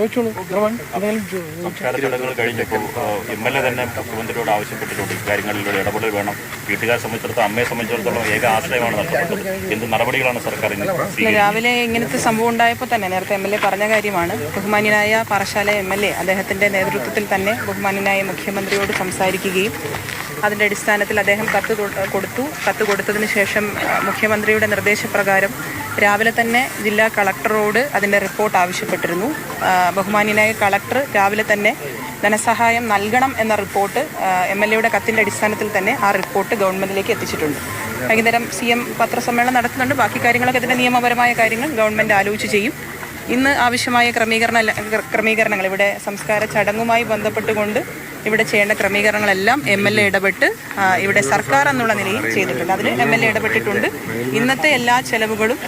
ചോദിച്ചോളൂ. സംസ്കാര ചടങ്ങുകൾ കഴിഞ്ഞപ്പോൾ എം എൽ എ തന്നെ മുഖ്യമന്ത്രിയോട് ആവശ്യപ്പെട്ടിട്ടുണ്ട്. ഇക്കാര്യങ്ങളിലൂടെ ഇടപെടൽ വേണം. വീട്ടുകാരെ സംബന്ധിച്ചിടത്തോളം അമ്മയെ സംബന്ധിച്ചിടത്തോളം ഏക ആശ്രയമാണ് നഷ്ടപ്പെട്ടത്. എന്ത് നടപടികളാണ് സർക്കാർ രാവിലെ ഇങ്ങനത്തെ സംഭവം ഉണ്ടായപ്പോൾ തന്നെ നേരത്തെ എം എൽ എ പറഞ്ഞ കാര്യമാണ്. ബഹുമാന്യനായ പാറശാല എം എൽ എ അദ്ദേഹത്തിന്റെ നേതൃത്വത്തിൽ തന്നെ ബഹുമാന്യനായ മുഖ്യമന്ത്രിയോട് സംസാരിക്കുകയും അതിന്റെ അടിസ്ഥാനത്തിൽ അദ്ദേഹം കത്ത് കൊടുത്തു. കത്ത് കൊടുത്തതിന് ശേഷം മുഖ്യമന്ത്രിയുടെ നിർദ്ദേശപ്രകാരം രാവിലെ തന്നെ ജില്ലാ കളക്ടറോട് അതിന്റെ റിപ്പോർട്ട് ആവശ്യപ്പെട്ടിരുന്നു. ബഹുമാനീയനായ കളക്ടർ രാവിലെ തന്നെ ധനസഹായം നൽകണം എന്ന റിപ്പോർട്ട് എം എൽ എയുടെ കത്തിന്റെ അടിസ്ഥാനത്തിൽ തന്നെ ആ റിപ്പോർട്ട് ഗവൺമെന്റിലേക്ക് എത്തിച്ചിട്ടുണ്ട്. വൈകുന്നേരം സി എം പത്രസമ്മേളനം നടത്തുന്നുണ്ട്. ബാക്കി കാര്യങ്ങളൊക്കെ ഇതിന്റെ നിയമപരമായ കാര്യങ്ങൾ ഗവൺമെന്റ് ആലോചിച്ച് ചെയ്യും. ഇന്ന് ആവശ്യമായ ക്രമീകരണ ക്രമീകരണങ്ങൾ ഇവിടെ സംസ്കാര ചടങ്ങുമായി ബന്ധപ്പെട്ടുകൊണ്ട് ഇവിടെ ചെയ്യേണ്ട ക്രമീകരണങ്ങളെല്ലാം എം എൽ എ ഇടപെട്ട് ഇവിടെ സർക്കാർ എന്നുള്ള നിലയിൽ ചെയ്തിട്ടുണ്ട്. അതിന് എം എൽ എ ഇടപെട്ടിട്ടുണ്ട്. ഇന്നത്തെ എല്ലാ ചെലവുകളും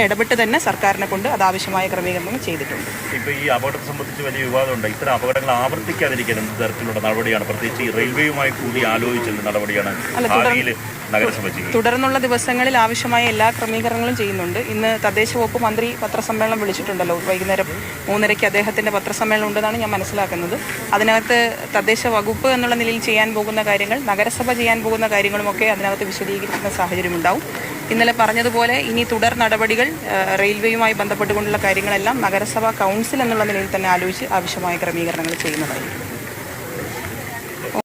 എം ഇടപെട്ട് തന്നെ സർക്കാരിനെ കൊണ്ട് അത് ആവശ്യമായ ക്രമീകരണങ്ങൾ ചെയ്തിട്ടുണ്ട്. ഇപ്പോൾ ഈ അപകടത്തെ സംബന്ധിച്ച് വലിയ വിവാദമുണ്ട്. ഇത്തരം അപകടങ്ങൾ ആവർത്തിക്കാതിരിക്കാൻ എന്ത് തരത്തിലുള്ള നടപടിയാണ്. പ്രത്യേകിച്ച് ഈ റെയിൽവേയുമായി കൂടി ആലോചിച്ചുള്ള നടപടിയാണ് നഗരസഭ തുടർന്നുള്ള ദിവസങ്ങളിൽ ആവശ്യമായ എല്ലാ ക്രമീകരണങ്ങളും ചെയ്യുന്നുണ്ട്. ഇന്ന് തദ്ദേശ വകുപ്പ് മന്ത്രി പത്രസമ്മേളനം വിളിച്ചിട്ടുണ്ടല്ലോ. വൈകുന്നേരം മൂന്നരയ്ക്ക് അദ്ദേഹത്തിന്റെ പത്രസമ്മേളനം ഉണ്ടെന്നാണ് ഞാൻ മനസ്സിലാക്കുന്നത്. അതിനകത്ത് തദ്ദേശ വകുപ്പ് എന്നുള്ള നിലയിൽ ചെയ്യാൻ പോകുന്ന കാര്യങ്ങൾ നഗരസഭ ചെയ്യാൻ പോകുന്ന കാര്യങ്ങളുമൊക്കെ അതിനകത്ത് വിശദീകരിക്കുന്ന സാഹചര്യമുണ്ടാവും. ഇന്നലെ പറഞ്ഞതുപോലെ ഇനി തുടർ നടപടികൾ റെയിൽവേയുമായി ബന്ധപ്പെട്ടുകൊണ്ടുള്ള കാര്യങ്ങളെല്ലാം നഗരസഭാ കൗൺസിൽ എന്നുള്ള നിലയിൽ തന്നെ ആലോചിച്ച് ആവശ്യമായ ക്രമീകരണങ്ങൾ ചെയ്യുന്നതായിരിക്കും.